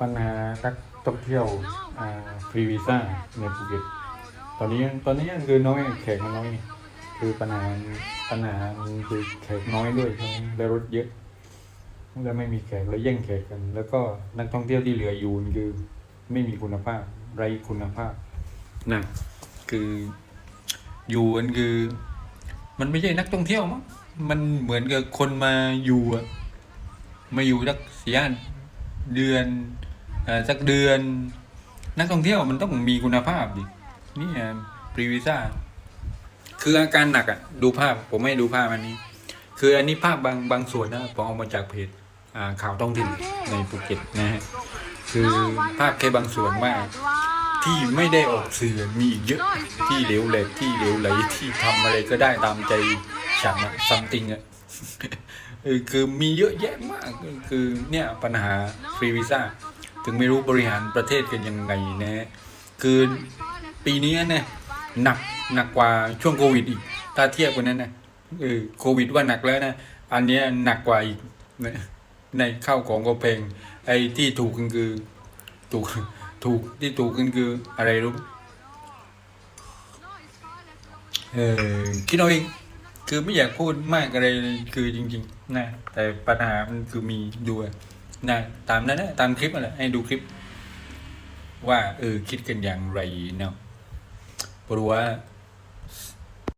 ปัญหานักท่องเที่ยวฟรีวีซ่าในภูเก็ตตอนนี้ตอนนี้คือน้อยแขกมันน้อย คือปัญหาปัญหาคือแขกน้อยด้วยใช่ไหมแล้วรถเยอะแล้วไม่มีแขกแล้วแย่งแขกกัน แล้วก็นักท่องเที่ยวที่เหลืออยู่คือไม่มีคุณภาพไรคุณภาพนะคืออยู่กันคือ มันไม่ใช่นักท่องเที่ยวมั้งมันเหมือนกับคนมาอยู่มาอยู่สักสี่เดือน สักเดือน นักท่องเที่ยวมันต้องมีคุณภาพดินี่พรีวีซ่าคืออาการหนักอะดูภาพผมไม่ดูภาพอันนี้ คืออันนี้ภาพบางบางส่วนนะผมเอามาจากเพจข่าวท้องถิ่นในภูเก็ตนะฮะคือภาพแค่บางส่วนมาก ที่ไม่ได้ออกสื่อมีอีกเยอะที่เหลวแหลกที่เหลวไหลที่ทำอะไรก็ได้ตามใจฉันอะซัมติงอะคือมีเยอะแยะมากคือเนี่ยปัญหาฟรีวีซ่า ถึงไม่รู้บริหารประเทศกันยังไงนะคือปีนี้เนี่ยหนักหนักกว่าช่วงโควิดอีกถ้าเทียบกันนั้นนะเออโควิดว่าหนักแล้วนะอันนี้หนักกว่าอีกนในข้าวของก็แพงไอ้ที่ถูกกันคือ ถูกถูกที่ถูกกันคืออะไรรู้เออคิดเอาเองคือไม่อยากพูดมากอะไรคือจริง ๆ นะ แต่ปัญหามันคือมีดูอะ นะตามนั้นนะตามคลิปมาเลยให้ดูคลิป ว่าเออคิดกันอย่างไรเนาะเพราะว่า